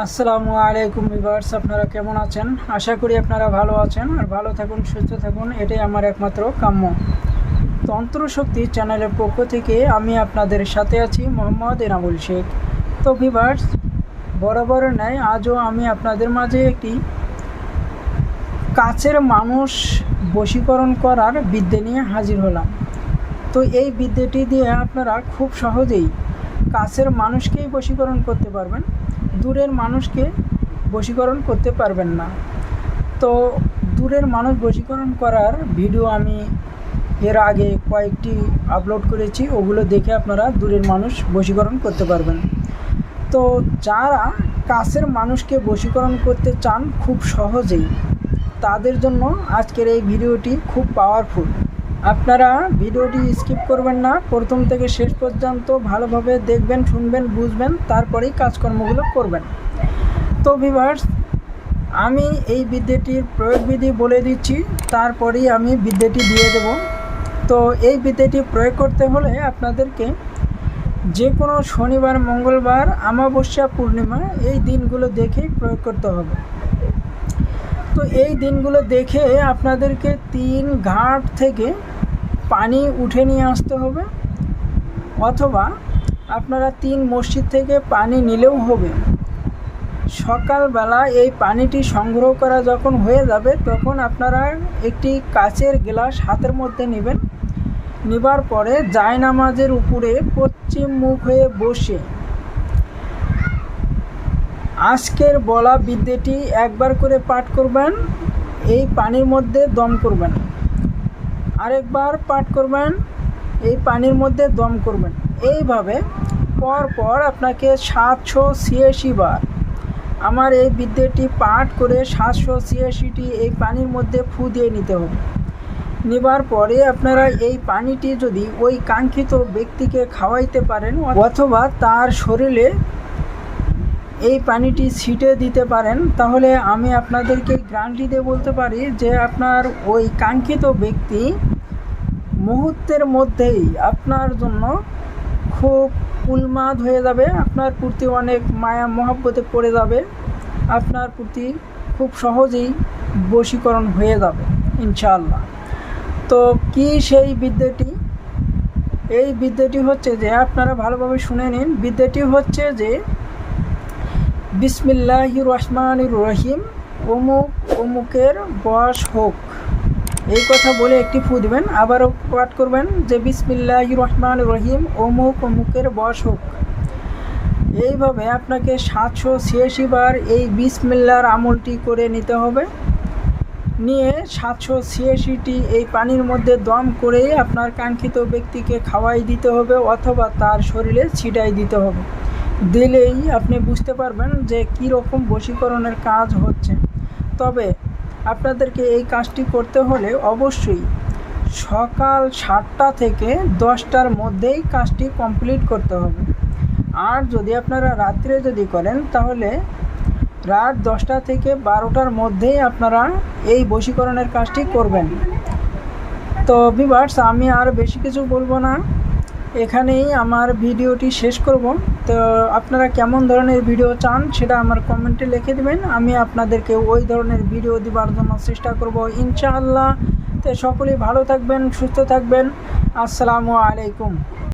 আসসালামু আলাইকুম ভিভার্স আপনারা কেমন আছেন? আশা করি আপনারা ভালো আছেন আর ভালো থাকুন, সুস্থ থাকুন। এটাই আমার একমাত্র কাম্য। তন্ত্রশক্তি চ্যানেলের পক্ষ থেকে আমি আপনাদের সাথে আছি মোহাম্মদ এনামুল শেখ। তো ভিভার্স বরাবর ন্যায় আজও আমি আপনাদের মাঝে একটি কাছের মানুষ বশীকরণ করার বিদ্যে নিয়ে হাজির হলাম। তো এই বিদ্যেটি দিয়ে আপনারা খুব সহজেই কাছের মানুষকেই বশীকরণ করতে পারবেন। দূরের মানুষকে বশীকরণ করতে পারবেন না। তো দূরের মানুষ বশীকরণ করার ভিডিও আমি এর আগে কয়েকটি আপলোড করেছি, ওগুলো দেখে আপনারা দূরের মানুষ বশীকরণ করতে পারবেন। তো যারা কাছের মানুষকে বশীকরণ করতে চান, খুব সহজেই তাদের জন্য আজকের এই ভিডিওটি খুব পাওয়ারফুল আপনারা ভিডিওটি স্কিপ করবেন না, প্রথম থেকে শেষ পর্যন্ত ভালোভাবে দেখবেন, শুনবেন, বুঝবেন, তারপরেই কাজকর্মগুলো করবেন। তো ভিভার্স আমি এই বিদ্যেটির প্রয়োগবিধি বলে দিচ্ছি, তারপরেই আমি বিদ্যেটি দিয়ে দেব। তো এই বিদ্যেটি প্রয়োগ করতে হলে আপনাদেরকে যে কোনো শনিবার, মঙ্গলবার আমাবস্যা পূর্ণিমা এই দিনগুলো দেখেই প্রয়োগ করতে হবে। তো এই দিনগুলো দেখে আপনাদেরকে তিন ঘাট থেকে পানি উঠে নিয়ে আসতে হবে, অথবা আপনারা তিন মসজিদ থেকে পানি নিলেও হবে। সকালবেলা এই পানিটি সংগ্রহ করা যখন হয়ে যাবে, তখন আপনারা একটি কাচের গ্লাস হাতের মধ্যে নেবেন। নেবার পরে জায়নামাজের উপরে পশ্চিম মুখ হয়ে বসে আজকের বলা বিদ্যেটি একবার করে পাঠ করবেন, এই পানির মধ্যে দম করবেন। আরেকবার পাঠ করবেন, এই পানির মধ্যে দম করবেন। এইভাবে পর পর আপনাকে সাতশো ছিয়াশি বার আমার এই বিদ্যেটি পাঠ করে সাতশো ছিয়াশিটি এই পানির মধ্যে ফু দিয়ে নিতে হবে। নেবার পরে আপনারা এই পানিটি যদি ওই কাঙ্ক্ষিত ব্যক্তিকে খাওয়াইতে পারেন অথবা তার শরীরে এই পানিটি ছিটে দিতে পারেন, তাহলে আমি আপনাদেরকে গ্যারান্টি দিয়ে বলতে পারি যে আপনার ওই কাঙ্ক্ষিত ব্যক্তি মুহূর্তের মধ্যেই আপনার জন্য খুব উন্মাদ হয়ে যাবে, আপনার প্রতি অনেক মায়া, মহাব্বতে পড়ে যাবে, আপনার প্রতি খুব সহজেই বশীকরণ হয়ে যাবে, ইনশাআল্লাহ। তো কি সেই বিদ্যাটি? এই বিদ্যাটি হচ্ছে যে, আপনারা ভালোভাবে শুনে নিন, বিদ্যাটি হচ্ছে যে বিসমিল্লাহ রহমান রহিম। অমুক অমুকের বয়স হোক। এই কথা বলে একটি ফু দিবেন, আবারও পাঠ করবেন যে বিসমিল্লাহ রহমান রহিম, অমুক, অমুকের বয়স হোক। এইভাবে আপনাকে সাতশো ছিয়াশি বার এই বিসমিল্লার আমলটি করে নিতে হবে। নিয়ে সাতশো ছিয়াশিটি এই পানির মধ্যে দম করে আপনার কাঙ্ক্ষিত ব্যক্তিকে খাওয়াই দিতে হবে অথবা তার শরীরে ছিটাই দিতে হবে। দিলেই আপনি বুঝতে পারবেন যে কী রকম বশীকরণের কাজ হচ্ছে। তবে আপনাদেরকে এই কাজটি করতে হলে অবশ্যই সকাল সাতটা থেকে দশটার মধ্যেই কাজটি কমপ্লিট করতে হবে। আর যদি আপনারা রাত্রে যদি করেন, তাহলে রাত দশটা থেকে বারোটার মধ্যেই আপনারা এই বশীকরণের কাজটি করবেন। তো ভিভার্স আমি আর বেশি কিছু বলব না। এখানেই আমার ভিডিওটি শেষ করব। তো আপনারা কেমন ধরনের ভিডিও চান সেটা আমার কমেন্টে লিখে দেবেন। আমি আপনাদেরকে ওই ধরনের ভিডিও দেবার জন্য চেষ্টা করব ইনশাআল্লাহ। তো সকলেই ভালো থাকবেন, সুস্থ থাকবেন। আসসালামু আলাইকুম।